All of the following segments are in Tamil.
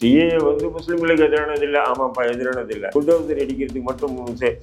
சிஏ வந்து முஸ்லிம்களுக்கு எதிரானது இல்லை. ஆமாப்பா எதிரானது இல்லை. புல்டோசர் அடிக்கிறதுக்கு மட்டும்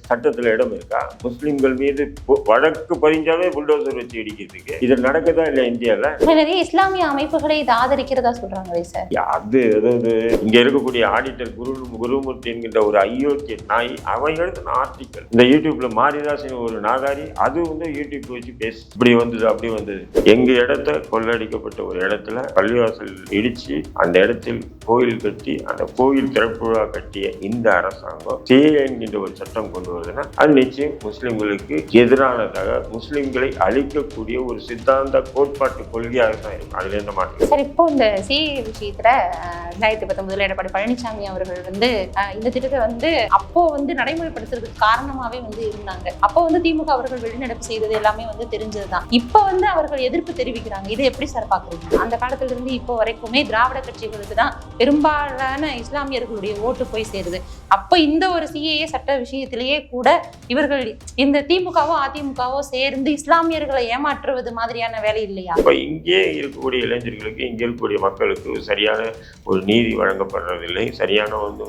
சட்டத்துல இடம் இருக்கா? முஸ்லிம்கள் மீது வழக்கு பதிஞ்சாவே புல்டோசர் வச்சு அடிக்கிறதுக்கு இது நடக்குதா இல்லை இந்தியால? இப்ப நிறைய இஸ்லாமிய அமைப்புகளை இதை ஆதரிக்கிறதா சொல்றாங்களே சார். அது அதாவது இங்க இருக்கக்கூடிய ஆடிட்டர் குரு குருமூர்த்தி என்கின்ற ஒரு அயோக்கிய நாய் அவன் எழுதின ஆர்டிக்கல். இந்த யூடியூப்ல மாரிதாசன் ஒரு நாதாரி அது வந்து யூடியூப் வச்சு பேசு இப்படி வந்தது அப்படி வந்தது. எங்க இடத்த கொள்ளடிக்கப்பட்ட ஒரு இடத்துல பள்ளிவாசல் இடிச்சு அந்த இடத்தில் கோயில் கட்டி அந்த கோயில் திறப்பு விழா கட்டிய இந்த அரசாங்கம் சிஏ என்கின்ற ஒரு சட்டம் கொண்டு வருதுன்னா அது நிச்சயம் முஸ்லிம்களுக்கு எதிரானதாக முஸ்லிம்களை அழிக்கக்கூடிய ஒரு சித்தாந்த கோட்பாட்டு கொள்கையாக தான் இருக்கும். அதுல என்ன மாற்றம் சார் இப்போ இந்த சிஏ விஷயத்துல ரெண்டாயிரத்தி பத்தொன்பதுல எடப்பாடி பழனிசாமி அவர்கள் வந்து இந்த திட்டத்தை வந்து அப்போ வந்து நடைமுறைப்படுத்துறதுக்கு காரணமாவே வந்து இருந்தாங்க. அப்போ வந்து திமுக அவர்கள் வெளிநடப்பு செய்தது எல்லாமே வந்து தெரிஞ்சதுதான். இப்போ வந்து அவர்கள் எதிர்ப்பு தெரிவிக்கிறாங்க. இதை எப்படி சார் பாக்குறீங்க? அந்த காலத்துல இருந்து இப்போ வரைக்குமே திராவிட கட்சிகளுக்கு தான் பெரும்பாலும் பெரும்பாலான இஸ்லாமியர்களுடைய ஓட்டு போய் சேருது. அப்போ இந்த ஒரு சிஏஏ சட்ட விஷயத்திலேயே கூட இவர்கள் இந்த திமுகவோ அதிமுகவோ சேர்ந்து இஸ்லாமியர்களை ஏமாற்றுவது மாதிரியான வேலை இல்லையா? இப்போ இங்கே இருக்கக்கூடிய இளைஞர்களுக்கு இங்கே இருக்கக்கூடிய மக்களுக்கு சரியான ஒரு நீதி வழங்கப்படுறதில்லை. சரியான வந்து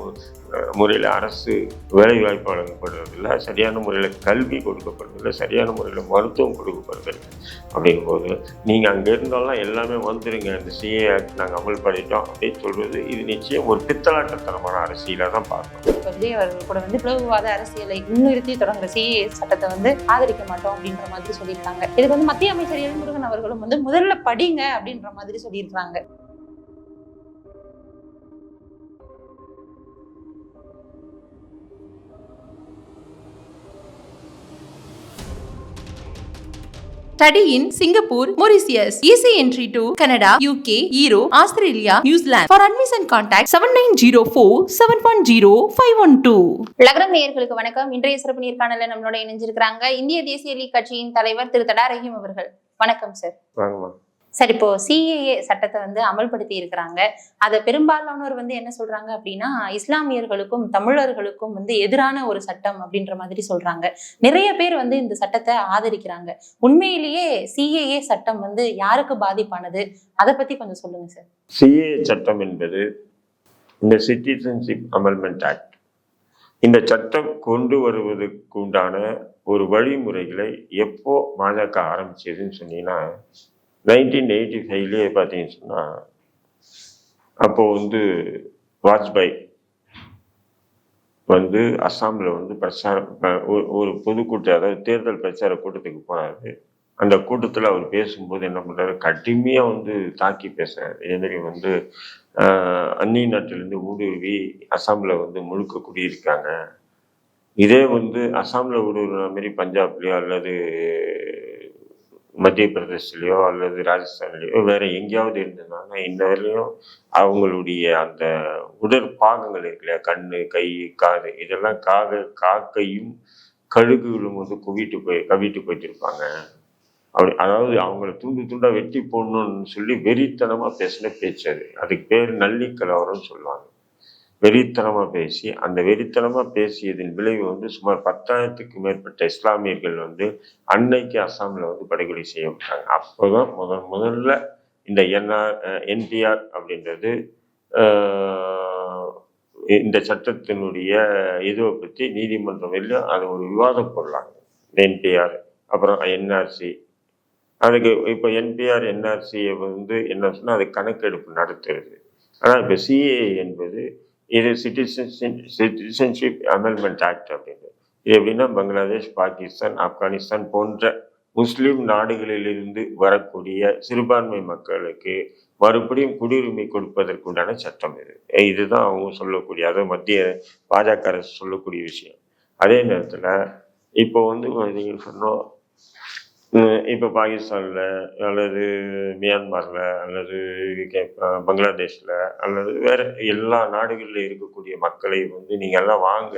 முறையில் அரசு வேலை வாய்ப்பு வழங்கப்படுறதில்லை சரியான முறையில் கல்வி கொடுக்கப்படுறதில்லை சரியான முறையில் மருத்துவம் கொடுக்கப்படுறதில்லை அப்படிங்கும் போது நீங்கள் அங்கே இருந்தாலும் எல்லாமே வந்துடுங்க இந்த சிஏ ஆக்ட் நாங்கள் அமல்படுத்திட்டோம் அப்படின்னு சொல்கிறது இது நிச்சயம் ஒரு பித்தலாட்டத்தனமான அரசியலாக தான் பார்க்கணும். விஜய் அவர்கள் கூட வந்து பிளவுவாத அரசியலை முன்னிறுத்தி தொடங்குற சிஏ சட்டத்தை வந்து ஆதரிக்க மாட்டோம் அப்படின்ற மாதிரி சொல்லியிருக்காங்க. இதுக்கு வந்து மத்திய அமைச்சர் எல்முருகன் அவர்களும் வந்து முதல்ல படிங்க அப்படின்ற மாதிரி சொல்லியிருக்காங்க Study in Singapore, Mauritius. Easy entry to Canada, UK, Europe, Australia, New Zealand. For admission contact 7904 710 512. லக்ரம் நேயர்களுக்கு வணக்கம் இன்றைய சிறப்பு நேர்காணல நம்மளோட இணைஞ்சிருக்கிறாங்க இந்திய தேசிய லீக் கட்சியின் தலைவர் திரு தடா ரஹீம் அவர்கள் வணக்கம் சார் சார் இப்போ சிஏஏ சட்டத்தை வந்து அமல்படுத்தி இருக்கிறாங்க. அதை பெரும்பாலானோர் வந்து என்ன சொல்றாங்க அப்படின்னா இஸ்லாமியர்களுக்கும் தமிழர்களுக்கும் வந்து எதிரான ஒரு சட்டம் அப்படின்ற மாதிரி சொல்றாங்க. நிறைய பேர் வந்து இந்த சட்டத்தை ஆதரிக்கிறாங்க. உண்மையிலேயே சிஏஏ சட்டம் வந்து யாருக்கு பாதிப்பானது? அதை பத்தி கொஞ்சம் சொல்லுங்க சார் சிஏ சட்டம் என்பது இந்த சிட்டிசன்ஷிப் அமெண்ட்மெண்ட் ஆக்ட் இந்த சட்டம் கொண்டு வருவதற்கு உண்டான ஒரு வழிமுறைகளை எப்போ பாஜக ஆரம்பிச்சதுன்னு சொன்னீங்கன்னா நைன்டீன் எயிட்டி ஃபைவ்லேயே பார்த்தீங்கன்னு சொன்னால் அப்போ வந்து வாஜ்பாய் வந்து அஸ்ஸாமில் வந்து பிரச்சாரம் ஒரு- ஒரு பொதுக்கூட்டம் அதாவது தேர்தல் பிரச்சார கூட்டத்துக்கு போனாரு. அந்த கூட்டத்தில் அவர் பேசும்போது என்ன பண்ணுறாரு கடுமையாக வந்து தாக்கி பேசுறாரு. இதே மாதிரி வந்து அந்நிய நாட்டிலேருந்து ஊடுருவி அஸ்ஸாமில் வந்து முழுக்க குடியிருக்காங்க. இதே வந்து அஸ்ஸாமில் ஊடுருவின மாதிரி பஞ்சாப்லேயோ அல்லது மத்திய பிரதேசலையோ அல்லது ராஜஸ்தான்லேயோ வேற எங்கேயாவது இருந்ததுனால இன்ன வரையிலும் அவங்களுடைய அந்த உடற்பாகங்கள் இருக்கு இல்லையா? கண்ணு கை காது. இதெல்லாம் காக காக்கையும் கழுகுகளும் வந்து குவிட்டு போய் கவிட்டு போயிட்டுருப்பாங்க. அப்படி அதாவது அவங்கள துண்டு துண்டா வெட்டி போடணும்னு சொல்லி வெறித்தனமா பேசின பேச்சு அது. அதுக்கு பேர் நல்லி கலவரம்னு சொல்லுவாங்க. வெறித்தனமாக பேசி அந்த வெறித்தனமாக பேசியதின் விளைவு வந்து சுமார் பத்தாயிரத்துக்கு மேற்பட்ட இஸ்லாமியர்கள் வந்து அன்னைக்கு அஸ்ஸாமில் வந்து படுகொலை செய்யப்பட்டாங்க அப்போதான் முதல் முதல்ல இந்த என்ஆர் என்டிஆர் அப்படின்றது இந்த சட்டத்தினுடைய இதுவை பற்றி நீதிமன்றம் வெளியும் அது ஒரு விவாதம் போடலாங்க என்பிஆர் அப்புறம் என்ஆர்சி. அதுக்கு இப்போ என்பிஆர் என்ஆர்சியை வந்து என்ன சொன்னால் அது கணக்கெடுப்பு நடத்துறது. ஆனால் இப்போ சிஏ என்பது இது சிட்டிசன்ஷிப் சிட்டிசன்ஷிப் அமெண்ட்மெண்ட் ஆக்ட் அப்படின்னு. இது எப்படின்னா பங்களாதேஷ் பாகிஸ்தான் ஆப்கானிஸ்தான் போன்ற முஸ்லீம் நாடுகளிலிருந்து வரக்கூடிய சிறுபான்மை மக்களுக்கு மறுபடியும் குடியுரிமை கொடுப்பதற்குண்டான சட்டம் இது. இதுதான் அவங்க சொல்லக்கூடிய அதாவது மத்திய பாஜக அரசு சொல்லக்கூடிய விஷயம். அதே நேரத்தில் இப்போ வந்து நீங்கள் சொன்னோம் இப்போ பாகிஸ்தானில் அல்லது மியான்மரில் அல்லது பங்களாதேஷில் அல்லது வேறு எல்லா நாடுகளில் இருக்கக்கூடிய மக்களை வந்து நீங்கள் எல்லாம் வாங்க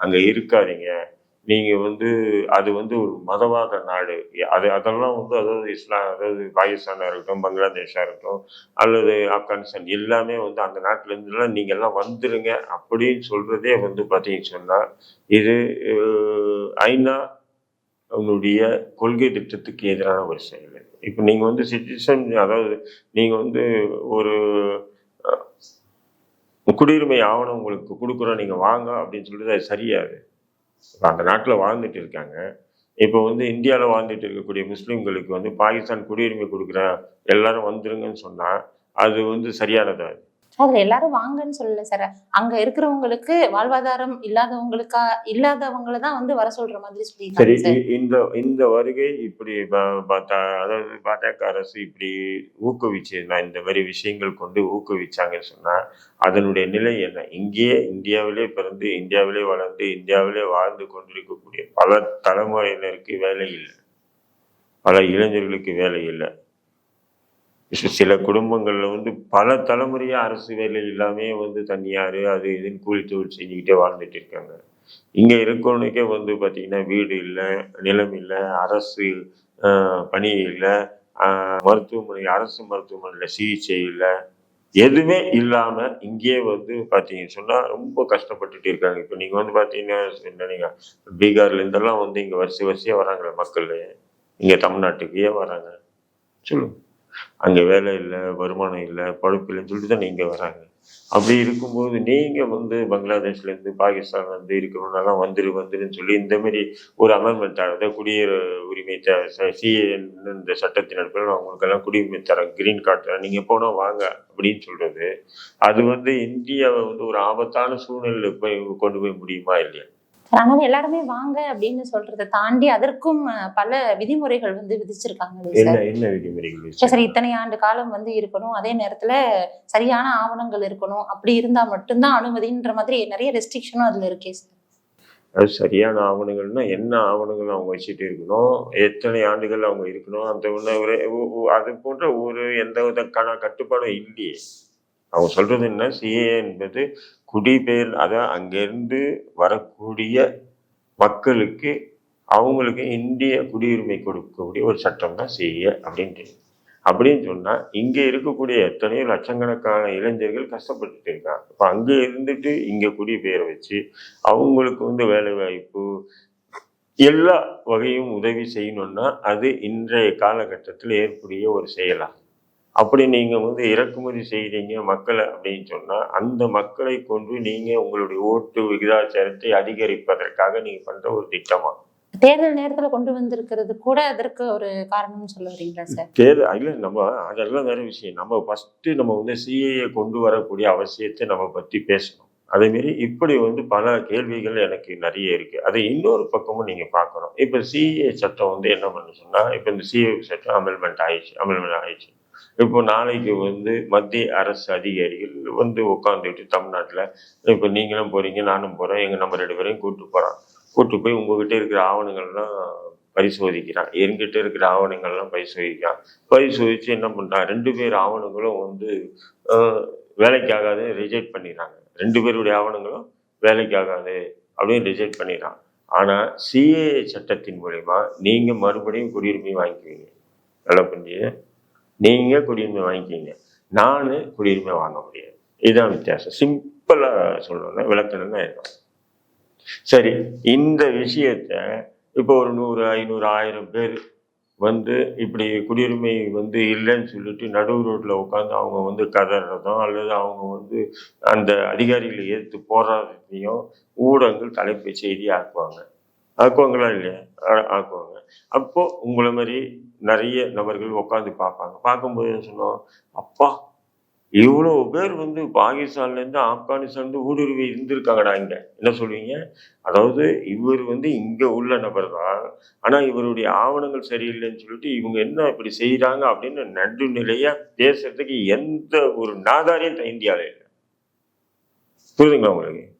அங்கே இருக்காதீங்க. நீங்கள் வந்து அது வந்து ஒரு மதவாத நாடு. அது அதெல்லாம் வந்து அதாவது இஸ்லாம் அதாவது பாகிஸ்தானாக இருக்கட்டும் பங்களாதேஷாக இருக்கட்டும் அல்லது ஆப்கானிஸ்தான் எல்லாமே வந்து அந்த நாட்டிலேருந்துலாம் நீங்கள் எல்லாம் வந்துடுங்க அப்படின்னு சொல்கிறதே வந்து பார்த்தீங்கன்னு சொன்னால் இது ஐநா அவனுடைய கொள்கை திட்டத்துக்கு எதிரான ஒரு செயல் இப்போ நீங்கள் வந்து சிட்டிசன் அதாவது நீங்கள் வந்து ஒரு குடியுரிமை ஆவணம் உங்களுக்கு கொடுக்குறோம் நீங்கள் வாங்க அப்படின்னு சொல்லிட்டு அது சரியாது. இப்ப அந்த நாட்டில் வாழ்ந்துட்டு இருக்காங்க. இப்போ வந்து இந்தியாவில் வாழ்ந்துட்டு இருக்கக்கூடிய முஸ்லீம்களுக்கு வந்து பாகிஸ்தான் குடியுரிமை கொடுக்குற எல்லாரும் வந்துருங்கன்னு சொன்னால் அது வந்து சரியானதா அதுல எல்லாரும் வாங்கன்னு சொல்லல சார் அங்க இருக்கிறவங்களுக்கு வாழ்வாதாரம் இல்லாதவங்களுக்கா இல்லாதவங்கள தான் வந்து வர சொல்ற மாதிரி சொல்லியிருக்காங்க சார் இந்த இந்த வருகை இப்படி அதாவது பாஜக அரசு இப்படி ஊக்குவிச்சு நான் இந்த மாதிரி விஷயங்கள் கொண்டு ஊக்குவிச்சாங்கன்னு சொன்னா அதனுடைய நிலை என்ன? இங்கேயே இந்தியாவிலே பிறந்து இந்தியாவிலே வளர்ந்து இந்தியாவிலே வாழ்ந்து கொண்டிருக்கக்கூடிய பல தலைமுறையினருக்கு வேலை இல்லை. பல இளைஞர்களுக்கு வேலை இல்லை. சில குடும்பங்களில் வந்து பல தலைமுறையாக அரசு வேலை இல்லாமே வந்து தனியார் அது இதுன்னு கூலி தொழில் செஞ்சுக்கிட்டே வாழ்ந்துட்டு இருக்காங்க. இங்கே இருக்கவனுக்கே வந்து பார்த்திங்கன்னா வீடு இல்லை நிலம் இல்லை அரசு பணி இல்லை மருத்துவமனை அரசு மருத்துவமனையில் சிகிச்சை இல்லை. எதுவுமே இல்லாமல் இங்கேயே வந்து பார்த்தீங்கன்னு சொன்னால் ரொம்ப கஷ்டப்பட்டுட்டு இருக்காங்க. இப்போ நீங்கள் வந்து பார்த்தீங்கன்னா என்ன பீகார்லேருந்தெல்லாம் வந்து இங்கே வரிசை வரிசையாக வராங்களே மக்கள். இங்கே தமிழ்நாட்டுக்கே வராங்க. சொல்லுங்கள் அங்கே வேலை இல்லை வருமானம் இல்லை பழுப்பு இல்லைன்னு சொல்லிட்டு தான் நீங்கள் வராங்க. அப்படி இருக்கும்போது நீங்கள் வந்து பங்களாதேஷ்லேருந்து பாகிஸ்தான்லேருந்து பாகிஸ்தான்ல இருக்கிறவங்கலாம் வந்துரு வந்துருன்னு சொல்லி இந்தமாரி ஒரு அமெண்ட்மெண்ட் அதாவது குடியேற உரிமை சிஏ இந்த சட்டத்தின் அடிப்படையில் அவங்களுக்கெல்லாம் குடியுரிமை தரேன் கிரீன் கார்டு தரேன் நீங்கள் போனால் வாங்க அப்படின்னு சொல்கிறது அது வந்து இந்தியாவை வந்து ஒரு ஆபத்தான சூழ்நிலையில போய் கொண்டு போய் முடியுமா இல்லையா? அதனால எல்லாருமே வாங்க அப்படின்னு சொல்றதை தாண்டி அதற்கும் பல விதிமுறைகள் வந்து விதிச்சிருக்காங்க சார்? இத்தனை ஆண்டு காலம் வந்து இருக்கணும். அதே நேரத்துல சரியான ஆவணங்கள் இருக்கணும். அப்படி இருந்தா மட்டும்தான் அனுமதின்ற மாதிரி நிறைய ரெஸ்ட்ரிக்ஷனும் அதுல இருக்கே சார். அது சரியான ஆவணங்கள்னா என்ன ஆவணங்கள் அவங்க வச்சுட்டு இருக்கணும்? எத்தனை ஆண்டுகள் அவங்க இருக்கணும்? அந்த ஒண்ணு ஒரு ஒ- ஒ- அது போன்ற ஒரு எந்த விதக்கான கட்டுப்பாடும் இல்லையே. அவங்க சொல்றது என்ன? சிஏ என்பது குடிபெயர் அதான் அங்கேருந்து வரக்கூடிய மக்களுக்கு அவங்களுக்கு இந்திய குடியுரிமை கொடுக்கக்கூடிய ஒரு சட்டம் தான் செய்ய அப்படின்ட்டு. அப்படின்னு சொன்னால் இங்கே இருக்கக்கூடிய எத்தனையோ லட்சக்கணக்கான இளைஞர்கள் கஷ்டப்பட்டுட்டு இருக்காங்க. இப்போ அங்கே இருந்துட்டு இங்கே குடிபெயர வச்சு அவங்களுக்கு வந்து வேலை வாய்ப்பு எல்லா வகையும் உதவி செய்யணும்னா அது இன்றைய காலகட்டத்தில் ஏற்புடைய ஒரு செயலாகும் அப்படி நீங்க வந்து இறக்குமதி செய்றீங்க மக்களை அப்படின்னு சொன்னா அந்த மக்களை கொண்டு நீங்க உங்களுடைய ஓட்டு விகிதாச்சாரத்தை அதிகரிப்பதற்காக நீங்க பண்ற ஒரு திட்டமா? தேர்தல் நேரத்துல கொண்டு வந்திருக்கிறது கூட அதற்கு ஒரு காரணம்னு சொல்ல வரீங்களா சார்? தேர்தல் இல்ல நம்ம அதெல்லாம் வேற விஷயம். நம்ம ஃபர்ஸ்ட் நம்ம வந்து சிஏஏ கொண்டு வரக்கூடிய அவசியத்தை நம்ம பத்தி பேசணும். அதே மாதிரி இப்படி வந்து பல கேள்விகள் எனக்கு நிறைய இருக்கு. அதை இன்னொரு பக்கமும் நீங்க பார்க்கணும். இப்ப சிஏ சட்டம் வந்து என்ன பண்ண சொன்னா இப்ப இந்த சிஏ சட்டம் அமெல்மெண்ட் ஆயிடுச்சு அமெல்மெண்ட் ஆயிடுச்சு. இப்போ நாளைக்கு வந்து மத்திய அரசு அதிகாரிகள் வந்து உட்காந்துட்டு தமிழ்நாட்டில் இப்போ நீங்களும் போகிறீங்க நானும் போகிறேன் எங்கள் நம்ம ரெண்டு பேரையும் கூப்பிட்டு போகிறோம் கூப்பிட்டு போய் உங்ககிட்ட இருக்கிற ஆவணங்கள்லாம் பரிசோதிக்கிறான். என்கிட்ட இருக்கிற ஆவணங்கள்லாம் பரிசோதிக்கிறான். பரிசோதித்து என்ன பண்ணுறான் ரெண்டு பேர் ஆவணங்களும் வந்து வேலைக்காகாது ரிஜெக்ட் பண்ணிடுறாங்க. ரெண்டு பேருடைய ஆவணங்களும் வேலைக்காகாது அப்படின்னு ரிஜெக்ட் பண்ணிடுறான். ஆனால் சிஏ சட்டத்தின் மூலயமா நீங்கள் மறுபடியும் குடியுரிமை வாங்கிக்குவீங்க. நல்லா பண்ணி நீங்கள் குடியுரிமை வாங்கிக்கிங்க. நான் குடியுரிமை வாங்க முடியாது. இதுதான் வித்தியாசம். சிம்பிளாக சொல்லணும்னா விளக்கணும்னா இதுதான் சரி இந்த விஷயத்த இப்போ ஒரு நூறு ஐநூறு ஆயிரம் பேர் வந்து இப்படி குடியுரிமை வந்து இல்லைன்னு சொல்லிட்டு நடுவு ரோட்டில் உட்காந்து அவங்க வந்து கதறதும் அல்லது அவங்க வந்து அந்த அதிகாரிகளை எதிர்த்து போராடுறதையும் ஊடகங்கள் தலைப்பு செய்தி ஆக்குவாங்க. ஆக்குவாங்களா இல்லையா? ஆ- ஆக்குவாங்க. அப்போது உங்களை மாதிரி நிறைய நபர்கள் உட்காந்து பார்ப்பாங்க. பார்க்கும்போது என்ன சொன்னோம் அப்பா இவ்வளோ பேர் வந்து பாகிஸ்தான்லேருந்து ஆப்கானிஸ்தான்லேருந்து ஊடுருவி இருந்திருக்காங்கடா இங்கே. என்ன சொல்லுவீங்க? அதாவது இவர் வந்து இங்கே உள்ள நபர் தான் ஆனால் இவருடைய ஆவணங்கள் சரியில்லைன்னு சொல்லிட்டு இவங்க என்ன இப்படி செய்கிறாங்க அப்படின்னு நடுநிலையாக பேசுறதுக்கு எந்த ஒரு நாதாரியும் த- இல்லை. புரியுதுங்களா உங்களுக்கு?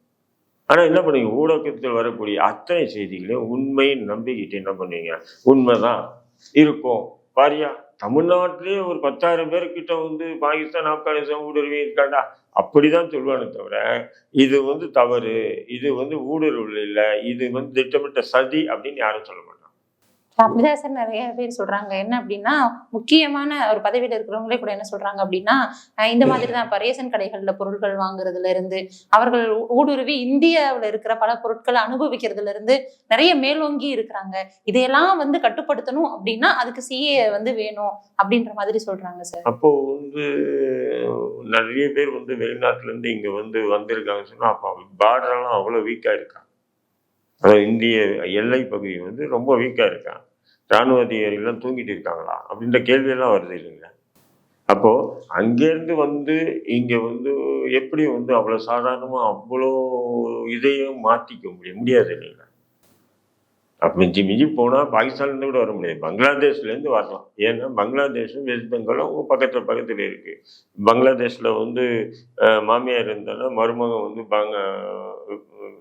ஆனால் என்ன பண்ணுவீங்க? ஊடகத்தில் வரக்கூடிய அத்தனை செய்திகளையும் உண்மையை நம்பிக்கிட்டு என்ன பண்ணுவீங்க? உண்மைதான். இருக்கும். பாரியா தமிழ்நாட்டிலேயே ஒரு பத்தாயிரம் பேர்கிட்ட வந்து பாகிஸ்தான் ஆப்கானிஸ்தான் ஊடுருவி இருக்காண்டா? அப்படிதான் சொல்லுவானே தவிர இது வந்து தவறு. இது வந்து ஊடுருவல் இல்லை. இது வந்து திட்டமிட்ட சதி அப்படின்னு யாரும் சொல்ல மாட்டாங்க. அப்படிதான் சார் நிறைய பேர் சொல்றாங்க. என்ன அப்படின்னா முக்கியமான ஒரு பதவியில இருக்கிறவங்களே கூட என்ன சொல்றாங்க அப்படின்னா இந்த மாதிரி தான் இப்போ ரேஷன் கடைகள்ல பொருட்கள் வாங்குறதுல இருந்து அவர்கள் ஊடுருவி இந்தியாவில் இருக்கிற பல பொருட்களை அனுபவிக்கிறதுல இருந்து நிறைய மேலோங்கி இருக்கிறாங்க. இதையெல்லாம் வந்து கட்டுப்படுத்தணும் அப்படின்னா அதுக்கு சிஏ வந்து வேணும் அப்படின்ற மாதிரி சொல்றாங்க சார். அப்போ வந்து நிறைய பேர் வந்து வெளிநாட்டுல இருந்து இங்க வந்து வந்திருக்காங்க சொன்னா அப்போ பார்டர்லாம் அவ்வளோ வீக்கா இருக்கான் அதாவது இந்திய எல்லை பகுதி வந்து ரொம்ப வீக்கா இருக்கான் ராணுவ அதிகாரிகள்லாம் தூங்கிட்டு இருக்காங்களா? அப்படின்ற கேள்வியெல்லாம் வருது இல்லைங்களா அப்போது அங்கேருந்து வந்து இங்கே வந்து எப்படி வந்து அவ்வளோ சாதாரணமாக அவ்வளோ இதையும் மாற்றிக்க முடியும்? முடியாது இல்லைங்களா அப்போ மிஞ்சி மிஞ்சி போனால் பாகிஸ்தான்லேருந்து கூட வர முடியாது. பங்களாதேஷ்லேருந்து வரலாம். ஏன்னா பங்களாதேஷும் வெஸ்ட் பெங்காலும் பக்கத்தில் பக்கத்தில் இருக்குது பங்களாதேஷில் வந்து மாமியார் இருந்தாலும் மருமகன் வந்து பங்க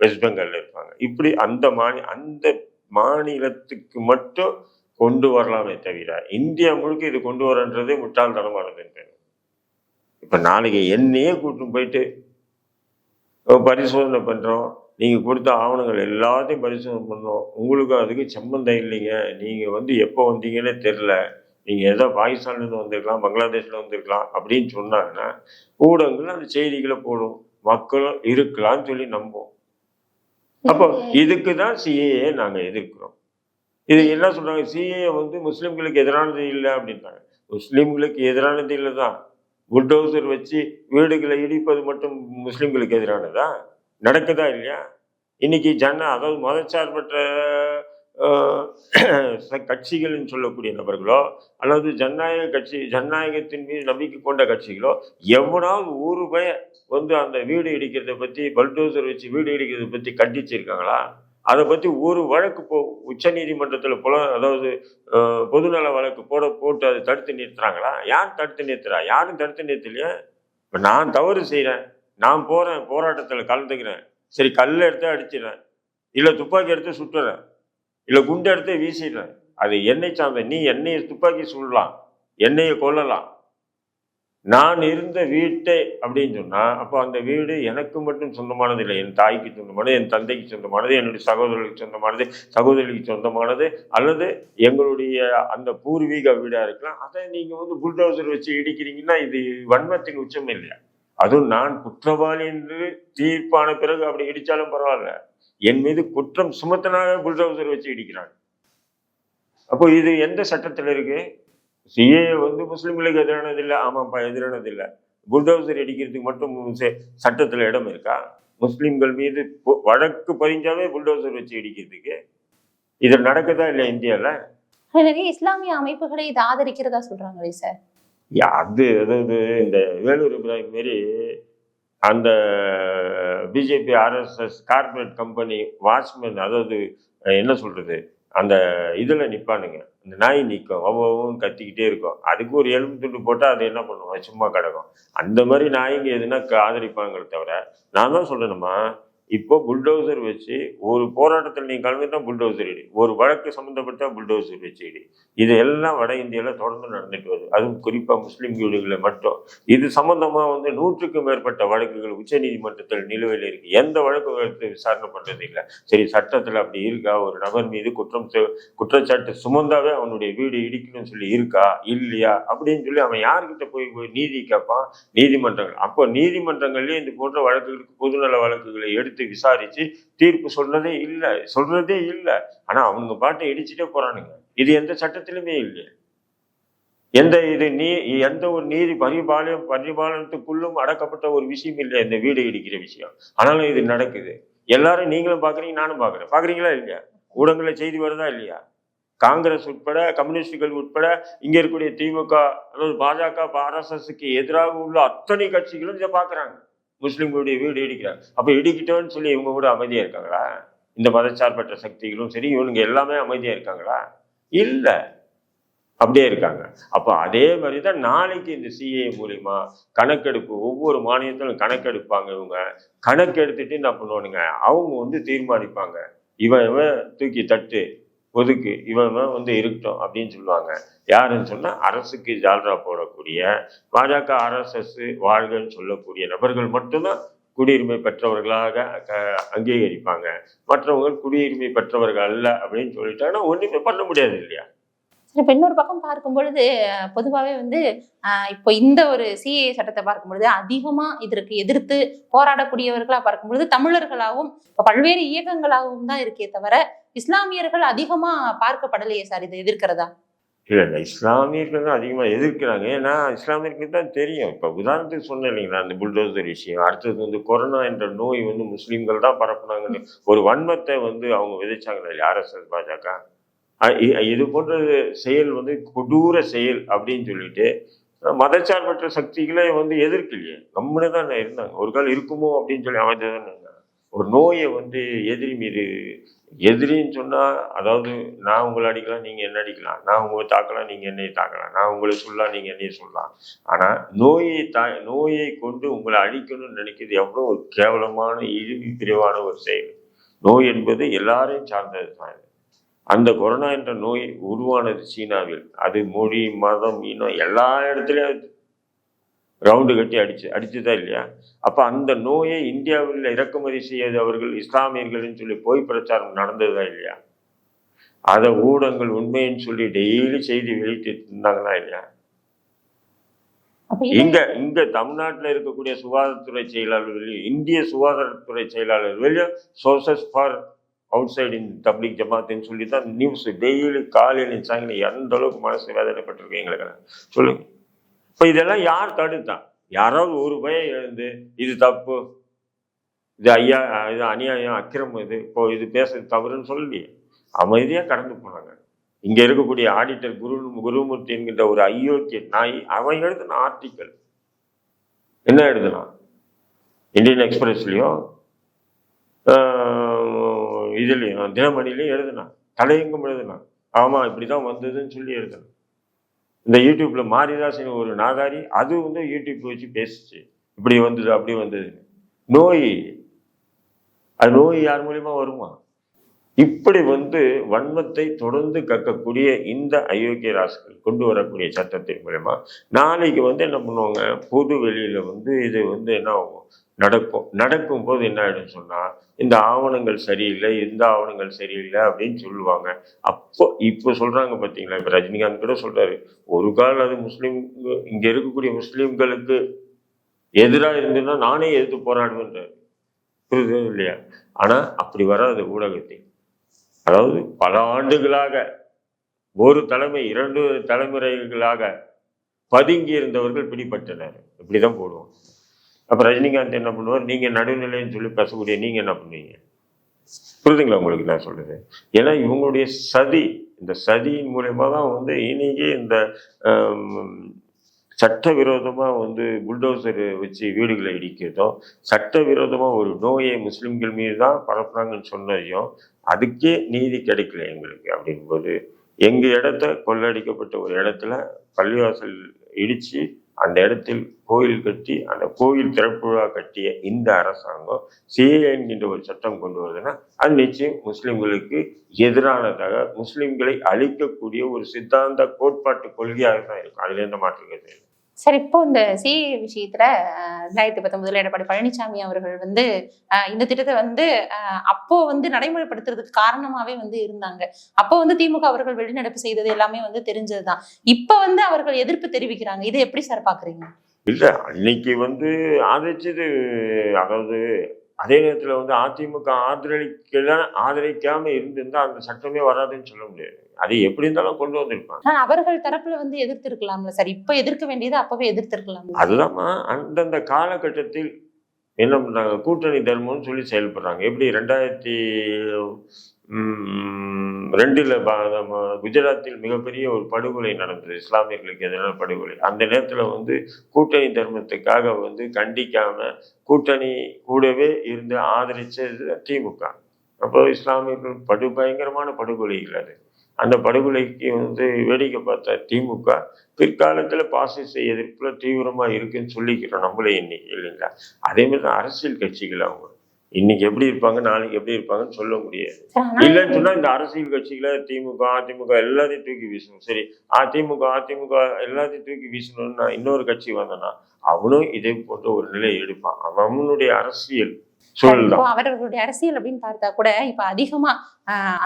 வெஸ்ட் பெங்காலில் இருப்பாங்க. இப்படி அந்த மாநி அந்த மாநிலத்துக்கு மட்டும் கொண்டு வரலாமே தவிர இந்தியா முழுக்க இது கொண்டு வரன்றதே முட்டாள்தனமானதுன்னு இப்போ நாளைக்கு என்னையே கூட்டிட்டு போயிட்டு பரிசோதனை பண்ணுறோம் நீங்கள் கொடுத்த ஆவணங்கள் எல்லாத்தையும் பரிசோதனை பண்ணோம் உங்களுக்கும் அதுக்கு சம்மந்தம் இல்லைங்க நீங்கள் வந்து எப்போ வந்தீங்கன்னே தெரில நீங்கள் ஏதோ பாகிஸ்தான்லேருந்து வந்திருக்கலாம் பங்களாதேஷில் வந்திருக்கலாம் அப்படின்னு சொன்னாங்கன்னா ஊடகங்கள் அந்த செய்திகளை போடும் மக்களும் இருக்கலாம்னு சொல்லி நம்புவோம். அப்போ இதுக்கு தான் சிஏஏ நாங்கள் எதிர்க்கிறோம். இது என்ன சொல்கிறாங்க சிஏ வந்து முஸ்லீம்களுக்கு எதிரானது இல்லை அப்படின்றாங்க. முஸ்லீம்களுக்கு எதிரானது இல்லை தான் புல்டோசர் வச்சு வீடுகளை இடிப்பது மட்டும் முஸ்லீம்களுக்கு எதிரானதா? நடக்குதா இல்லையா? இன்னைக்கு ஜன அதாவது மதச்சார்பற்ற கட்சிகள்னு சொல்லக்கூடிய நபர்களோ அல்லது ஜனநாயக கட்சி ஜனநாயகத்தின் மீது நம்பிக்கை கொண்ட கட்சிகளோ எவனாவது ஒரு பய வந்து அந்த வீடு இடிக்கிறத பற்றி பல்டோசர் வச்சு வீடு இடிக்கிறத பற்றி கண்டிச்சிருக்காங்களா? அதை பற்றி ஒரு வழக்கு போ உச்ச நீதிமன்றத்தில் புல அதாவது பொதுநல வழக்கு போட போட்டு அதை தடுத்து நிறுத்துறாங்களா? யார் தடுத்து நிறுத்துறா? யாரும் தடுத்து நிறுத்தலையே? இப்போ நான் தவறு செய்கிறேன் நான் போகிறேன் போராட்டத்தில் கலந்துக்கிறேன். சரி கல் எடுத்து அடிச்சிடறேன். இல்லை துப்பாக்கி எடுத்து சுட்டுறேன். இல்லை குண்டு எடுத்து வீசிடுறேன். அது என்னை சார்ந்த நீ என்னையை துப்பாக்கி சுடலாம். என்னையை கொல்லலாம். நான் இருந்த வீட்டை அப்படின்னு சொன்னால் அப்போ அந்த வீடு எனக்கு மட்டும் சொந்தமானது இல்லை. என் தாய்க்கு சொந்தமானது என் தந்தைக்கு சொந்தமானது என்னுடைய சகோதரர்களுக்கு சொந்தமானது சகோதரிக்கு சொந்தமானது அல்லது எங்களுடைய அந்த பூர்வீக வீடாக இருக்கலாம். அதை நீங்கள் வந்து புல்டோசர் வச்சு இடிக்கிறீங்கன்னா இது வன்மத்தின் உச்சம் இல்லையா? அதுவும் நான் குற்றவாளி என்று தீர்ப்பான பிறகு அப்படி இடித்தாலும் பரவாயில்ல. என் மீது குற்றம் சுமத்தினாக புல்டோசர் வச்சு இடிக்கிறாங்க. அப்போ இது எந்த சட்டத்தில் இருக்குது சிஏ வந்து முஸ்லிம்களுக்கு எதிரானது இல்லை ஆமாப்பா எதிரானது இல்லை. புல்டோசர் அடிக்கிறதுக்கு மட்டும் சட்டத்துல இடம் இருக்கா? முஸ்லிம்கள் மீது வழக்கு பதிஞ்சாவே புல்டோசர் வச்சு இடிக்கிறதுக்கு? இது நடக்குதா இல்லை இந்தியால? நிறைய இஸ்லாமிய அமைப்புகளை இதை ஆதரிக்கிறதா சொல்றாங்களே சார். அது அதாவது இந்த வேலூர் இப்ராஹிம் மாரி அந்த BJP RSS corporate company watchman அதாவது என்ன சொல்றது அந்த இதுல நிப்பானுங்க. இந்த நாய் நிற்கும் ஒவ்வொன்றும் கத்திக்கிட்டே இருக்கும். அதுக்கு ஒரு எலும்பு துண்டு போட்டால் அது என்ன பண்ணுவோம் சும்மா கிடக்கும். அந்த மாதிரி நாய்ங்க எதுனா க- ஆதரிப்பாங்களே தவிர நான் தான் சொல்லணுமா? இப்போ புல்டோசர் வச்சு ஒரு போராட்டத்தில் நீ கலந்துட்டால் புல்டோசர் இடி ஒரு வழக்கு சம்மந்தப்பட்ட புல்டோசர் வச்சு இடி இது எல்லாம் வட இந்தியாவில் தொடர்ந்து நடந்துட்டு வருது. அதுவும் குறிப்பாக முஸ்லீம் வீடுகளில் மட்டும். இது சம்மந்தமாக வந்து நூற்றுக்கும் மேற்பட்ட வழக்குகள் உச்சநீதிமன்றத்தில் நிலுவையில் இருக்குது எந்த வழக்கு எடுத்து விசாரணை பண்ணுறது இல்லை. சரி சட்டத்தில் அப்படி இருக்கா? ஒரு நபர் மீது குற்றம் குற்றச்சாட்டு சுமந்தாவே அவனுடைய வீடு இடிக்கணும்னு சொல்லி இருக்கா? இல்லையா? அப்படின்னு சொல்லி அவன் யார்கிட்ட போய் போய் நீதி கேட்பான்? நீதிமன்றங்கள். அப்போ நீதிமன்றங்கள்லேயே இந்த போன்ற வழக்குகளுக்கு பொதுநல வழக்குகளை எடுத்து விசாரிச்சு தீர்ப்பு சொன்னதே இல்லை சொல்றதே இல்லை. ஆனா அவனுங்க பாட்டை இடிச்சுட்டே போறானுங்க. இது எந்த சட்டத்திலுமே இல்லை எந்த இது நீ எந்த ஒரு நீதி பரிபால பரிபாலனத்துக்குள்ளும் அடக்கப்பட்ட ஒரு விஷயம் இல்லை இந்த வீடு இடிக்கிற விஷயம்? ஆனாலும் இது நடக்குது. எல்லாரும் நீங்களும் பார்க்குறீங்க நானும் பார்க்குறேன் பாக்குறீங்களா இல்லையா? ஊடகங்களில் செய்தி வருதா இல்லையா? காங்கிரஸ் உட்பட கம்யூனிஸ்டுகள் உட்பட இங்கே இருக்கக்கூடிய திமுக அதாவது பாஜக ஆர்எஸ்எஸ்க்கு எதிராக உள்ள அத்தனை கட்சிகளும் இதை பார்க்குறாங்க முஸ்லீம்களுடைய வீடு இடிக்கிறாங்க. அப்போ இடிக்கிட்டோன்னு சொல்லி இவங்க கூட அமைதியாக இருக்காங்களா? இந்த மதச்சார்பற்ற சக்திகளும் சரி இவனுங்க எல்லாமே அமைதியாக இருக்காங்களா? இல்லை. அப்படியே இருக்காங்க. அப்போ அதே மாதிரி தான் நாளைக்கு இந்த சிஏ மூலிமா கணக்கெடுப்பு ஒவ்வொரு மாநிலத்திலும் கணக்கெடுப்பாங்க இவங்க. கணக்கெடுத்துட்டு என்ன பண்ணுவானுங்க? அவங்க வந்து தீர்மானிப்பாங்க. இவன் இவன் தூக்கி தட்டு. ஒதுக்கு இவன் இவன் வந்து இருக்கட்டும் அப்படின்னு சொல்லுவாங்க. யாருன்னு சொன்னால் அரசுக்கு ஜால்ரா போடக்கூடிய பாஜக ஆர்எஸ்எஸ் வாழ்கன்னு சொல்லக்கூடிய நபர்கள் மட்டும்தான் குடியுரிமை பெற்றவர்களாக அங்கீகரிப்பாங்க. மற்றவங்க குடியுரிமை பெற்றவர்கள் அல்ல அப்படின்னு சொல்லிட்டாங்கன்னா ஒன்றுமே பண்ண முடியாது இல்லையா? இப்போ இன்னொரு பக்கம் பார்க்கும் பொழுது பொதுவாகவே வந்து இப்போ இந்த ஒரு சிஏ சட்டத்தை பார்க்கும் பொழுது அதிகமாக இதற்கு எதிர்த்து போராடக்கூடியவர்களாக பார்க்கும் பொழுது தமிழர்களாகவும் இப்போ பல்வேறு இயக்கங்களாகவும் தான் இருக்கே தவிர இஸ்லாமியர்கள் அதிகமா பார்க்கப்படலையே சார் இது எதிர்க்கிறதா? இல்லை இல்லை. இஸ்லாமியர்கள் தான் அதிகமாக எதிர்க்கிறாங்க. ஏன்னா இஸ்லாமியர்களுக்கு தான் தெரியும். இப்போ உதாரணத்துக்கு சொன்னேன் இல்லைங்களா அந்த புல்டோசர் விஷயம். அடுத்தது வந்து கொரோனா என்ற நோய் வந்து முஸ்லீம்கள் தான் பரப்புனாங்கன்னு. ஒரு வன்மத்தை வந்து அவங்க விதைச்சாங்க இல்லையா? ஆர்எஸ்எஸ் பாஜக. இது போன்ற செயல் வந்து கொடூர செயல் அப்படின்னு சொல்லிட்டு மதச்சார்பற்ற சக்திகளே வந்து எதிர்க்கலையே. நம்மளே தான் இருந்தாங்க. ஒரு கால் இருக்குமோ அப்படின்னு சொல்லி அமைஞ்சு ஒரு நோயை வந்து எதிரி மீது எதிரின்னு சொன்னால் அதாவது நான் உங்களை அடிக்கலாம் நீங்கள் என்ன அடிக்கலாம். நான் உங்களை தாக்கலாம் நீங்கள் என்னை தாக்கலாம். நான் உங்களை சொல்லலாம் நீங்கள் என்னைய சொல்லலாம் ஆனால் நோயை தா நோயை கொண்டு உங்களை அழிக்கணும்னு நினைக்கிறது எவ்வளோ ஒரு கேவலமான இழிவு பிரிவான ஒரு செயல். நோய் என்பது எல்லாரையும் சார்ந்தது தான் அந்த கொரோனா என்ற நோய் உருவானது சீனாவில். அது மொழி மதம் இனம் எல்லா இடத்துலையும் ரவுண்டு கட்டி அடிச்சு அடிச்சுதா இல்லையா? அப்ப அந்த நோயை இந்தியாவில் இறக்குமதி செய்தவர்கள் இஸ்லாமியர்கள்னு சொல்லி போய் பிரச்சாரம் நடந்ததா இல்லையா? அதை ஊடகங்கள் உண்மைன்னு சொல்லி டெய்லி செய்தி வெளியிட்டு இருந்தாங்களா இல்லையா? இங்க இங்க தமிழ்நாட்டுல இருக்கக்கூடிய சுகாதாரத்துறை செயலாளர்களையும் இந்திய சுகாதாரத்துறை செயலாளர்களையும் sources for outside in Tablighi ஜமாத்துன்னு சொல்லி தான் நியூஸ் டெய்லி காலையில் சாயங்காலம் எந்த அளவுக்கு மனசு வேதனைப்பட்டிருக்கு எங்களுக்கு? சொல்லுங்க. இப்போ இதெல்லாம் யார் தடுத்தான் யாராவது ஒரு பயம் எழுந்து இது தப்பு இது ஐயா இது அநியாயம் அக்கிரமம் இது இப்போ இது பேசுறது தவறுன்னு சொல்லலையே. அமைதியாக கடந்து போனாங்க. இங்கே இருக்கக்கூடிய ஆடிட்டர் குரு குருமூர்த்தி என்கின்ற ஒரு ஐயோக்கிய நாய் அவன் எழுதின ஆர்டிக்கல் என்ன எழுதலாம் இந்தியன் எக்ஸ்பிரஸ்லயும் இதுலேயும் இதுலயும் தினமணிலையும் எழுதினான் எழுதுனான் எழுதினான் இப்படி தான் வந்ததுன்னு சொல்லி எழுதினான் இந்த யூடியூப்ல மாரிதாசன் ஒரு நாதாரி அது வந்து யூடியூப் வச்சு பேசிச்சு. இப்படி வந்தது அப்படி வந்தது நோய் அது நோய் யார் மூலியமா வருமா? இப்படி வந்து வன்மத்தை தொடர்ந்து கக்கக்கூடிய இந்த அயோக்கிய ராசிகள் கொண்டு வரக்கூடிய சட்டத்தின் மூலயமா நாளைக்கு வந்து என்ன பண்ணுவாங்க? பொது வெளியில் வந்து இது வந்து என்ன ஆகும்? நடக்கும். நடக்கும் போது என்ன ஆகிடும் சொன்னால் இந்த ஆவணங்கள் சரியில்லை இந்த ஆவணங்கள் சரியில்லை அப்படின்னு சொல்லுவாங்க. அப்போ இப்போ சொல்கிறாங்க பார்த்தீங்களா இப்போ ரஜினிகாந்த் கூட சொல்கிறாரு ஒரு கால் அது முஸ்லீம் இங்கே இருக்கக்கூடிய முஸ்லீம்களுக்கு எதிராக இருந்ததுன்னா நானே எதிர்த்து போராடுவேன் புரியுது இல்லையா? ஆனால் அப்படி வராது ஊடகத்தை அதாவது பல ஆண்டுகளாக ஒரு தலைமை இரண்டு தலைமுறைகளாக பதுங்கி இருந்தவர்கள் பிடிபட்டனர். இப்படிதான் போடுவோம். அப்ப ரஜினிகாந்த் என்ன பண்ணுவார்? நீங்க நடுநிலைன்னு சொல்லி பேசக்கூடிய நீங்க என்ன பண்ணுவீங்க? புரியுதுங்களா உங்களுக்கு நான் சொல்றது? ஏன்னா இவங்களுடைய சதி இந்த சதியின் மூலயமா தான் வந்து இன்னைக்கு இந்த சட்டவிரோதமாக வந்து புல்டோசர் வச்சு வீடுகளை இடிக்கிறதும் சட்டவிரோதமாக ஒரு நோயை முஸ்லீம்கள் மீது தான் பரப்புறாங்கன்னு சொன்னதையும் அதுக்கே நீதி கிடைக்கல எங்களுக்கு அப்படின்போது எங்கள் இடத்த கொள்ளடிக்கப்பட்ட ஒரு இடத்துல பள்ளிவாசல் இடித்து அந்த இடத்தில் கோயில் கட்டி அந்த கோயில் திறப்புழா கட்டிய இந்த அரசாங்கம் சிஏ என்கின்ற ஒரு சட்டம் கொண்டு வருதுன்னா அது நிச்சயம் முஸ்லீம்களுக்கு எதிரானதாக முஸ்லீம்களை அழிக்கக்கூடிய ஒரு சித்தாந்த கோட்பாட்டு கொள்கையாக தான் இருக்கும் அதுலேருந்து மாற்றுகிறது சார் இப்போ இந்த சிஏ விஷயத்துல ரெண்டாயிரத்தி பத்தொன்பதுல எடப்பாடி பழனிசாமி அவர்கள் வந்து இந்த திட்டத்தை வந்து அப்போ வந்து நடைமுறைப்படுத்துறதுக்கு காரணமாவே வந்து இருந்தாங்க. அப்போ வந்து திமுக அவர்கள் வெளிநடப்பு செய்தது எல்லாமே வந்து தெரிஞ்சதுதான். இப்ப வந்து அவர்கள் எதிர்ப்பு தெரிவிக்கிறாங்க. இதை எப்படி சார் பாக்குறீங்க? இல்ல அன்னைக்கு வந்து ஆதரிச்சது அதாவது அதே நேரத்துல வந்து அதிமுக ஆதரவிக்கல ஆதரிக்காம இருந்திருந்தா அந்த சட்டமே வராதுன்னு சொல்ல முடியாது. அது எப்படி இருந்தாலும் கொண்டு வந்திருப்பாங்க. அவர்கள் தரப்புல வந்து எதிர்த்து இருக்கலாம்ல சார். இப்ப எதிர்க்க வேண்டியது அப்பவே எதிர்த்து இருக்கலாம் அதுதாம்மா. அந்தந்த காலகட்டத்தில் என்ன பண்றாங்க? கூட்டணி தர்மம்னு சொல்லி செயல்படுறாங்க. எப்படி? ரெண்டாயிரத்தி ரெண்டில் நம்ம குஜராத்தில் மிகப்பெரிய ஒரு படுகொலை நடந்தது. இஸ்லாமியர்களுக்கு எதிரான படுகொலை. அந்த நேரத்தில் வந்து கூட்டணி தர்மத்துக்காக வந்து கண்டிக்காம கூட்டணி கூடவே இருந்து ஆதரிச்சது திமுக. அப்போ இஸ்லாமியர்கள் படு பயங்கரமான படுகொலைகள் அது அந்த படுகொலைக்கு வந்து வேடிக்கை பார்த்த திமுக பிற்காலத்தில் பாசிச எதிர்ப்பில் தீவிரமாக இருக்குன்னு சொல்லிக்கிறோம் நம்மளே இன்னைக்கு இல்லைங்களா? அதே மாதிரி அரசியல் கட்சிகள் அவங்க. இன்னைக்கு எப்படி இருப்பாங்க நாளைக்கு எப்படி இருப்பாங்கன்னு சொல்ல முடியாது. இல்லைன்னு சொன்னா இந்த அரசியல் கட்சிகளை திமுக அதிமுக எல்லாத்தையும் தூக்கி வீசணும். சரி அதிமுக அதிமுக எல்லாத்தையும் தூக்கி வீசணும்னு இன்னொரு கட்சி வந்தேன்னா அவனும் இதே போன்ற ஒரு நிலையை எடுப்பான். அவனுடைய அரசியல் சூழல் இப்போ அவர்களுடைய அரசியல் அப்படின்னு பார்த்தா கூட இப்ப அதிகமா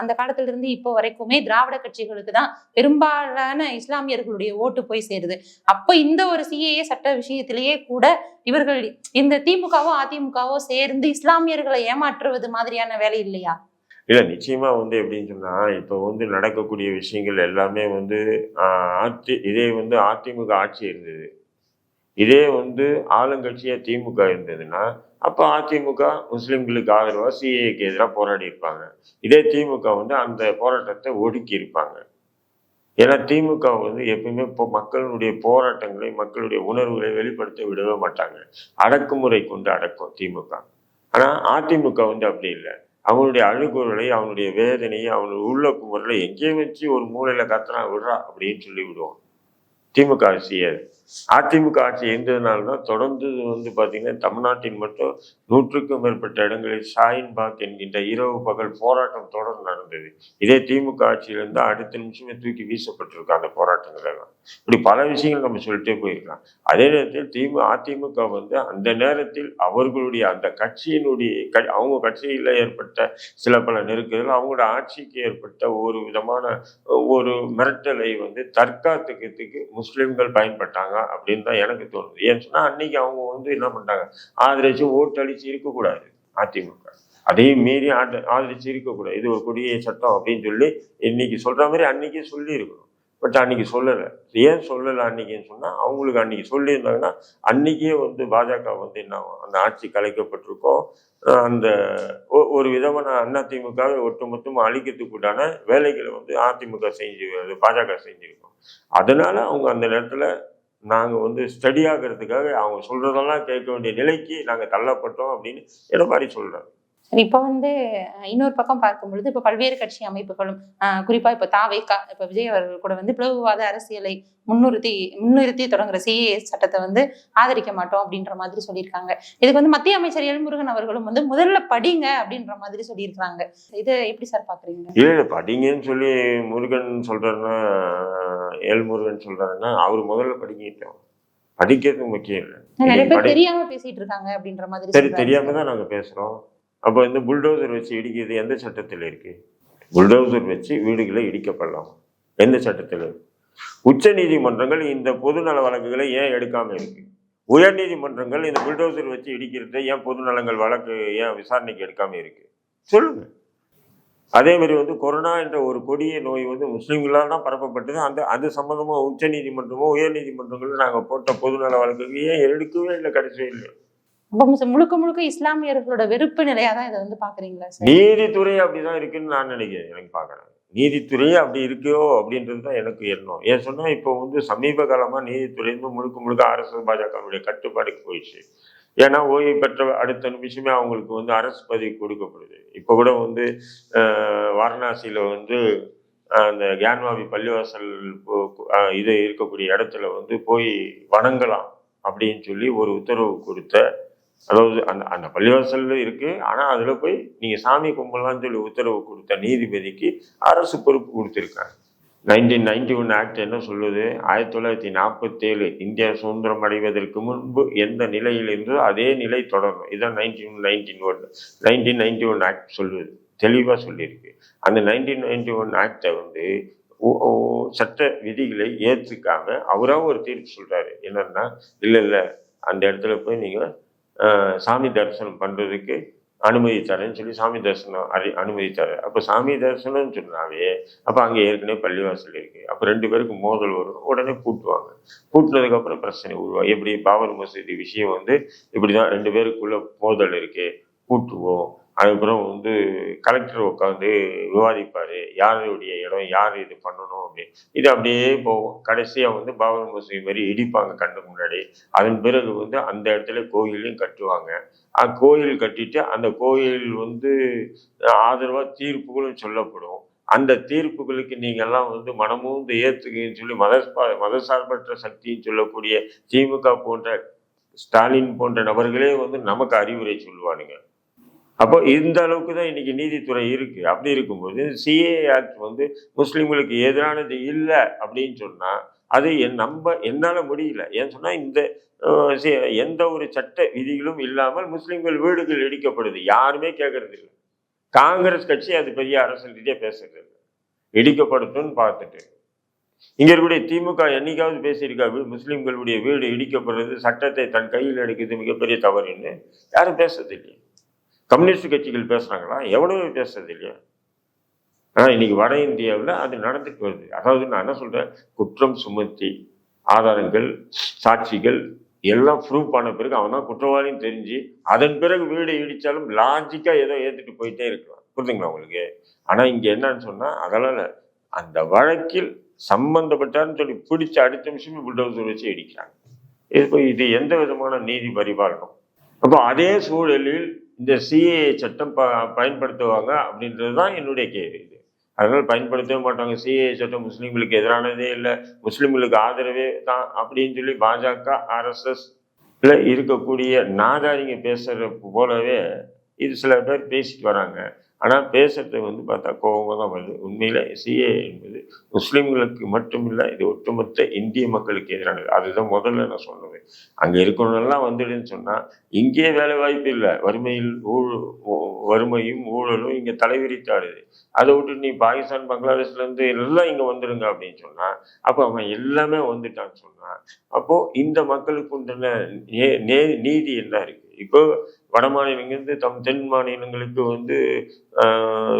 அந்த காலத்துல இருந்து இப்போ வரைக்குமே திராவிட கட்சிகளுக்கு தான் பெரும்பாலான இஸ்லாமியர்களுடைய ஓட்டு போய் சேருது. அப்ப இந்த ஒரு சிஏஏ சட்ட விஷயத்திலேயே கூட இவர்கள் இந்த திமுகவோ அதிமுகவோ சேர்ந்து இஸ்லாமியர்களை ஏமாற்றுவது மாதிரியான வேலை இல்லையா? இல்ல நிச்சயமா வந்து எப்படின்னு சொன்னா இப்ப வந்து நடக்கக்கூடிய விஷயங்கள் எல்லாமே வந்து அதி இதே வந்து அதிமுக ஆட்சி இருந்தது. இதே வந்து ஆளுங்கட்சியா திமுக இருந்ததுன்னா அப்போ அதிமுக முஸ்லீம்களுக்கு ஆதரவாக சிஏக்கு எதிராக போராடி இருப்பாங்க. இதே திமுக வந்து அந்த போராட்டத்தை ஒடுக்கி இருப்பாங்க. ஏன்னா திமுக வந்து எப்பயுமே இப்போ மக்களுடைய போராட்டங்களை மக்களுடைய உணர்வுகளை வெளிப்படுத்த விடவே மாட்டாங்க. அடக்குமுறை கொண்டு அடக்கும் திமுக. ஆனால் அதிமுக வந்து அப்படி இல்லை. அவனுடைய அழுகுறலை அவனுடைய வேதனையை அவனுடைய உள்ள குமுறலை எங்கேயும் வச்சு ஒரு மூலையில் கத்துறான் விடுறா அப்படின்னு சொல்லி விடுவான் திமுக ஆட்சி அதிமுக ஆட்சி இருந்ததுனால தான் தொடர்ந்து வந்து பார்த்தீங்கன்னா தமிழ்நாட்டின் மட்டும் நூற்றுக்கும் மேற்பட்ட இடங்களில் ஷாயின் பாக் என்கின்ற இரவு பகல் போராட்டம் தொடர்ந்து நடந்தது. இதே திமுக ஆட்சியிலிருந்து அடுத்த நிமிஷமே தூக்கி வீசப்பட்டிருக்கு அந்த போராட்டங்கள் எல்லாம். இப்படி பல விஷயங்கள் நம்ம சொல்லிட்டே போயிருக்கலாம். அதே நேரத்தில் திமு அதிமுக வந்து அந்த நேரத்தில் அவர்களுடைய அந்த கட்சியினுடைய க- அவங்க கட்சியில் ஏற்பட்ட சில பல நெருக்கடிகள் அவங்களோட ஆட்சிக்கு ஏற்பட்ட ஒரு விதமான ஒரு மிரட்டலை வந்து தற்காத்துக்கிறதுக்கு முஸ்லீம்கள் பயன்பட்டாங்க. அப்படின்னு தான் எனக்கு தோணுது. ஏன்னு சொன்னா அன்னைக்கு அவங்க வந்து என்ன பண்ணிட்டாங்க? ஆதரிச்சு ஓட்டு இருக்கக்கூடாது அதிமுக. அதையும் மீறி ஆட்ட ஆதரிச்சு இருக்கக்கூடாது. இது ஒரு கொடிய சட்டம் அப்படின்னு சொல்லி இன்னைக்கு சொல்ற மாதிரி அன்னைக்கே சொல்லியிருக்கணும். பட் அன்னைக்கு சொல்லலை. ஏன் சொல்லலை அன்னைக்குன்னு சொன்னா அவங்களுக்கு அன்னைக்கு சொல்லியிருந்தாங்கன்னா அன்னைக்கே வந்து பாஜக வந்து என்ன ஆகும்? அந்த ஆட்சி கலைக்கப்பட்டிருக்கோம் அந்த ஒ- ஒரு விதமான அதிமுக ஒட்டுமொத்தமாக அழிக்கிறதுக்குண்டான வேலைகளை வந்து அதிமுக செஞ்சு பாஜக செஞ்சுருக்கோம். அதனால அவங்க அந்த நேரத்தில் நாங்க வந்து ஸ்டடி ஆகிறதுக்காக அவங்க சொல்றதெல்லாம் கேட்க வேண்டிய நிலைக்கு நாங்க தள்ளப்பட்டோம் அப்படின்னு எடப்பாடி சொல்றாரு. இப்போ வந்து இன்னொரு பக்கம் பார்க்கும் பொழுது இப்போ பல்வேறு கட்சி அமைப்புகளும் அஹ், குறிப்பா இப்போ தாவேகா இப்போ விஜய் அவர்கள் கூட வந்து பிளவுவாத அரசியலை முன்னிறுத்தி முன்னிறுத்தி தொடங்குற சிஏ சட்டத்தை வந்து ஆதரிக்க மாட்டோம் அப்படின்ற மாதிரி சொல்லியிருக்காங்க. இதுக்கு வந்து மத்திய அமைச்சர் எல்முருகன் அவர்களும் வந்து முதல்ல படிங்க அப்படின்ற மாதிரி சொல்லியிருக்காங்க இதை எப்படி சார் பாக்குறீங்க? இல்ல படிங்கன்னு சொல்லி முருகன் சொல்றாருன்னா எல் முருகன் சொல்றாருன்னா அவர் முதல்ல படிக்கிட்டோம். படிக்கிறது முக்கியம் இல்லை. தெரியாம பேசிட்டு இருக்காங்க அப்படின்ற மாதிரி சரி. தெரியாம தான் நாங்க பேசுறோம். அப்போ இந்த புல்டோசர் வச்சு இடிக்கிறது எந்த சட்டத்தில் இருக்குது புல்டோசர் வச்சு வீடுகளை இடிக்கப்படலாம். எந்த சட்டத்தில்? உச்ச நீதிமன்றங்கள் இந்த பொதுநல வழக்குகளை ஏன் எடுக்காமல் இருக்குது உயர் நீதிமன்றங்கள் இந்த புல்டோசர் வச்சு இடிக்கிறது ஏன் பொதுநலங்கள் வழக்கு ஏன் விசாரணைக்கு எடுக்காமல் இருக்குது சொல்லுங்கள் அதே மாதிரி வந்து கொரோனா என்ற ஒரு கொடிய நோய் வந்து முஸ்லீம்களால் தான் பரப்பப்பட்டது. அந்த அது சம்மந்தமாக உச்ச நீதிமன்றமோ உயர் நீதிமன்றங்களும் நாங்கள் போட்ட பொதுநல வழக்குக்கு ஏன் எடுக்கவே இல்லை கடைசி இல்லை முழுக்க முழுக்க இஸ்லாமியர்களோட வெறுப்பு நிலையா தான் இதை வந்து பாக்குறீங்களா சார்? நீதித்துறை அப்படிதான் இருக்குன்னு நான் நினைக்கிறேன் எனக்கு பாக்குறேன் நீதித்துறை அப்படி இருக்கோ அப்படின்றது தான் எனக்கு எண்ணம். ஏன் சொன்னா இப்போ வந்து சமீப காலமா நீதித்துறை வந்து முழுக்க முழுக்க அரசு பாஜகவுடைய கட்டுப்பாடுக்கு போயிடுச்சு. ஏன்னா ஓய்வு பெற்ற அடுத்த நிமிஷமே அவங்களுக்கு வந்து அரசு பதவி கொடுக்கப்படுது. இப்போ கூட வந்து வாரணாசியில் வந்து அந்த கியான்வாபி பள்ளிவாசல் இது இருக்கக்கூடிய இடத்துல வந்து போய் வணங்கலாம் அப்படின்னு சொல்லி ஒரு உத்தரவு கொடுத்த அதாவது அந்த அந்த பள்ளிவாசலில் இருக்குது ஆனால் அதில் போய் நீங்கள் சாமி கும்பலான்னு சொல்லி உத்தரவு கொடுத்த நீதிபதிக்கு அரசு பொறுப்பு கொடுத்துருக்காங்க நைன்டீன் நைன்டி ஒன் ஆக்ட் என்ன சொல்லுது? ஆயிரத்தி தொள்ளாயிரத்தி நாற்பத்தேழு இந்தியா சுதந்திரம் அடைவதற்கு முன்பு எந்த நிலையில் இருந்தோ அதே நிலை தொடரும். இதான் nineteen nineteen one nineteen ninety one act சொல்லுது. தெளிவாக சொல்லியிருக்கு. அந்த நைன்டீன் நைன்டி ஒன் ஆக்டை வந்து சட்ட விதிகளை ஏற்றுக்காம அவராக ஒரு தீர்ப்பு சொல்கிறாரு என்னன்னா இல்லை இல்லை அந்த இடத்துல போய் நீங்கள் சாமி தரிசனம் பண்ணுறதுக்கு அனுமதி தரேன்னு சொல்லி சாமி தரிசனம் அறி அனுமதி தரேன். அப்போ சாமி தரிசனம்னு சொன்னாவே அப்போ அங்கே ஏற்கனவே பள்ளிவாசல் இருக்குது அப்போ ரெண்டு பேருக்கு மோதல் வரும். உடனே பூட்டுவாங்க கூட்டினதுக்கப்புறம் பிரச்சனை உருவாகும் எப்படி பாபர் மசூதி விஷயம் வந்து இப்படி தான் ரெண்டு பேருக்குள்ள மோதல் இருக்குது கூட்டுவோம். அதுக்கப்புறம் வந்து கலெக்டர் உட்காந்து விவாதிப்பார். யாருடைய இடம் யார் இது பண்ணணும்? அப்படின்னு இது அப்படியே போகும். கடைசியாக வந்து பாபர் மசூதி மாதிரி இடிப்பாங்க கண்ணுக்கு முன்னாடி. அதன் பிறகு வந்து அந்த இடத்துல கோயிலையும் கட்டுவாங்க. கோயில் கட்டிட்டு அந்த கோயில் வந்து ஆதரவாக தீர்ப்புகளும் சொல்லப்படும். அந்த தீர்ப்புகளுக்கு நீங்கள்லாம் வந்து மனமும் ஏற்றுக்குன்னு சொல்லி மத மதசார்பற்ற சக்தின்னு சொல்லக்கூடிய திமுக போன்ற ஸ்டாலின் போன்ற நபர்களே வந்து நமக்கு அறிவுரை சொல்லுவானுங்க. அப்போ இந்த அளவுக்கு தான் இன்னைக்கு நீதித்துறை இருக்கு. அப்படி இருக்கும்போது சிஏ ஆக்ட் வந்து முஸ்லீம்களுக்கு எதிரானது இல்லை அப்படின்னு சொன்னா அது என் நம்ப என்னால முடியல. ஏன்னு சொன்னா இந்த எந்த ஒரு சட்ட விதிகளும் இல்லாமல் முஸ்லீம்கள் வீடுகள் இடிக்கப்படுது. யாருமே கேட்கறது இல்லை. காங்கிரஸ் கட்சி அது பெரிய அரசியல் ரீதியாக பேசுறது இல்லை. இடிக்கப்படட்டும்னு பார்த்துட்டு. இங்கே இருக்கக்கூடிய திமுக என்னைக்காவது பேசியிருக்கா? முஸ்லீம்களுடைய வீடு இடிக்கப்படுறது சட்டத்தை தன் கையில் எடுக்கிறது மிகப்பெரிய தவறுன்னு யாரும் பேசுறது இல்லையா. கம்யூனிஸ்ட் கட்சிகள் பேசுகிறாங்களா எவ்வளவு பேசுறது இல்லையா? ஆனால் இன்னைக்கு வட இந்தியாவில் அது நடந்துட்டு வருது. அதாவது நான் என்ன சொல்கிறேன் குற்றம் சுமத்தி ஆதாரங்கள் சாட்சிகள் எல்லாம் ப்ரூவ் பண்ண பிறகு அவன் தான் குற்றவாளின்னு தெரிஞ்சு அதன் பிறகு வீடு இடித்தாலும் லாஜிக்காக ஏதோ ஏற்றுட்டு போயிட்டே இருக்கலாம். புரிஞ்சுங்களா உங்களுக்கு? ஆனால் இங்கே என்னன்னு சொன்னால் அதெல்லாம் அந்த வழக்கில் சம்பந்தப்பட்டான்னு சொல்லி பிடிச்ச அடுத்த நிமிஷமே புல்டோசர் வச்சு இடிக்கிறாங்க. இப்போ இது எந்த விதமான நீதி பரிபாலனம்? அப்போ அதே சூழலில் இந்த சிஏ சட்டம் ப பயன்படுத்துவாங்க அப்படின்றது தான் என்னுடைய கேள்வி. இது அதனால் பயன்படுத்தவே மாட்டாங்க. சிஏ சட்டம் முஸ்லீம்களுக்கு எதிரானதே இல்லை. முஸ்லீம்களுக்கு ஆதரவே தான் அப்படின்னு சொல்லி பாஜக ஆர்எஸ்எஸ் இருக்கக்கூடிய நாதாரிங்க பேசுகிற போலவே இது சில பேர் பேசிட்டு வராங்க. ஆனால் பேசுறது வந்து பார்த்தா கோபமாக தான் வருது. உண்மையில் சிஏ என்பது முஸ்லீம்களுக்கு மட்டுமில்லை இது ஒட்டுமொத்த இந்திய மக்களுக்கு எதிரானது. அதுதான் முதல்ல நான் சொன்னது. அங்கே இருக்கணும்லாம் வந்துடுன்னு சொன்னால் இங்கே வேலை வாய்ப்பு இல்லை. வறுமையில் ஊழ் வறுமையும் ஊழலும் இங்கே தலைவிரித்தாடுது அதை விட்டு நீ பாகிஸ்தான் பங்களாதேஷ்லேருந்து எல்லாம் இங்கே வந்துடுங்க அப்படின்னு சொன்னால் அப்போ அவன் எல்லாமே வந்துட்டான்னு சொன்னான் அப்போ இந்த மக்களுக்கு உண்டான நே- நே- நீதி என்ன இருக்கு? இப்போ வட மாநிலங்கிருந்து தம் தென் மாநிலங்களுக்கு வந்து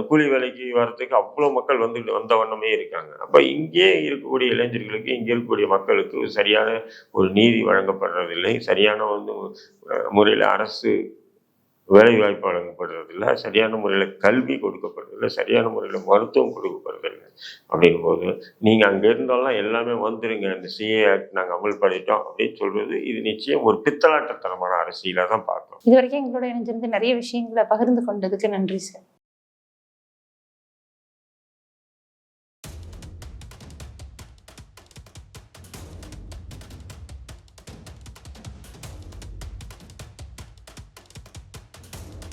கூலி வேலைக்கு வர்றதுக்கு அவ்வளோ மக்கள் வந்து வந்த வண்ணமே இருக்காங்க. அப்போ இங்கே இருக்கக்கூடிய இளைஞர்களுக்கு இங்கே இருக்கக்கூடிய மக்களுக்கு சரியான ஒரு நீதி வழங்கப்படுறதில்லை. சரியான வந்து முறையில் அரசு வேலை வாய்ப்பு வழங்கப்படுறதில்லை சரியான முறையில் கல்வி கொடுக்கப்படுறதில்லை சரியான முறையில் மருத்துவம் கொடுக்கப்படுறதில்லை அப்படிங்கும்போது நீங்கள் அங்கே இருந்தாலும் எல்லாமே வந்துருங்க. இந்த சிஏ ஆக்ட் நாங்கள் அமல்படுத்திட்டோம் அப்படின்னு சொல்வது இது நிச்சயம் ஒரு பித்தலாட்டத்தனமான அரசியலாக தான் பார்க்கணும் இது வரைக்கும் எங்களோட இணைஞ்சிருந்து நிறைய விஷயங்களை பகிர்ந்து கொண்டதுக்கு நன்றி சார்.